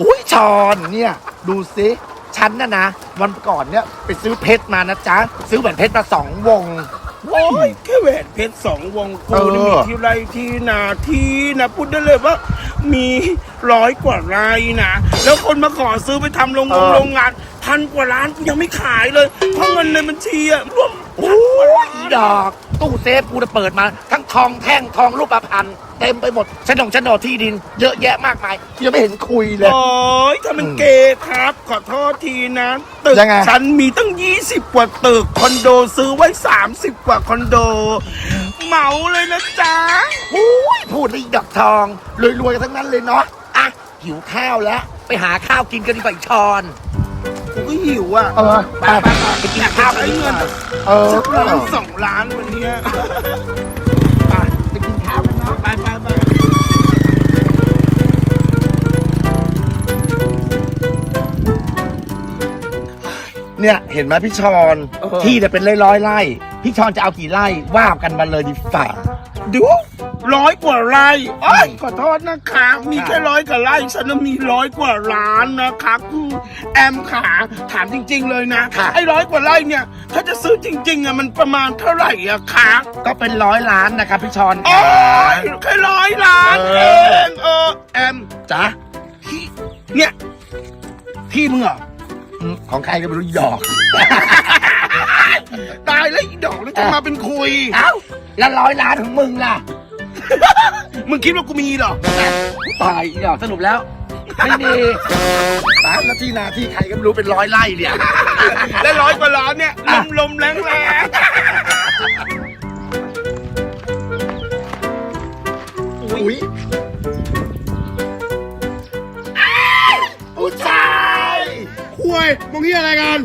อุ้ยชอนเนี่ย ดูสิฉันน่ะนะ วันก่อนเนี่ยไปซื้อเพชรมานะจ๊ะ ซื้อแหวนเพชรมาสองวง โอ้ยแค่แหวนเพชรสองวงกูเออนี่มีที่ไรที่นาที่นะพูดได้เลยว่า มีร้อยกว่าไร่นะแล้วคนมาขอซื้อไปทำโรงงานโรงงานพันกว่าล้านกูยังไม่ขายเลยเพราะเงินในบัญชีอะรวมโอ้ยอีดอกตู้เซฟกูจะเปิดมาทั้ง ทองแท่งทองรูปพรรณเต็มไปหมดโฉนดโฉนดที่ดิน เยอะแยะมากมายยังไม่เห็นคุยเลย โอ้ยถ้ามันเกย์ครับ ขอโทษทีนะตึกยังไง ฉันมีตั้ง 20 กว่าตึก คอนโดซื้อไว้ 30 กว่าคอนโด เหมาเลยนะจ๊ะโอ้ยพูดเลยอีดอกทองรวยๆกันทั้งนั้นเลยเนาะอะหิวข้าวแล้ว ไปหาข้าวกินกันดีกว่าอีกชอนกูก็หิวอะเออไปไปไปไปกินข้าวกันใช้ดีกเงิว่านเออสักล้านสองล้านวันเนี้ย เนี่ยเห็นไหมพี่ชอนที่เนี่ยเป็นร้อยๆไร่พี่ชอนจะเอากี่ไร่ว่ากันมาเลยดีฝ่า ดูร้อยกว่าไร่โอ้ยขอโทษนะคะ มีแค่ร้อยกว่าไร่ฉันน่ะมีร้อยกว่าล้านนะคะคุณแอมขาถามจริง ๆ เลยนะค่ะ ไอ้ร้อยกว่าไร่เนี่ย ถ้าจะซื้อจริง ๆอะมันประมาณเท่าไหร่อะคะก็เป็นร้อยล้านนะครับพี่ชอนโอ้ยแค่ร้อยล้านเอเอองเออแอม จ๊ะที่เนี่ย ที่มึงเหรออืม ของใครก็ไม่รู้อีดอก ตายแล้วอีดอกแล้วจะมาเป็นคุย เอ้าแล้วร้อยล้านของมึงล่ะ มึงคิดว่ากูมีเหรอตายอีดอกสรุปแล้ว ไม่มีตายแล้วที่นาที่ใครก็ไม่รู้เป็นร้อยไร่เนี่ย และร้อยกว่าล้านเนี่ยลมลมๆแรงแรง ยมึงเฮียอะไรกัน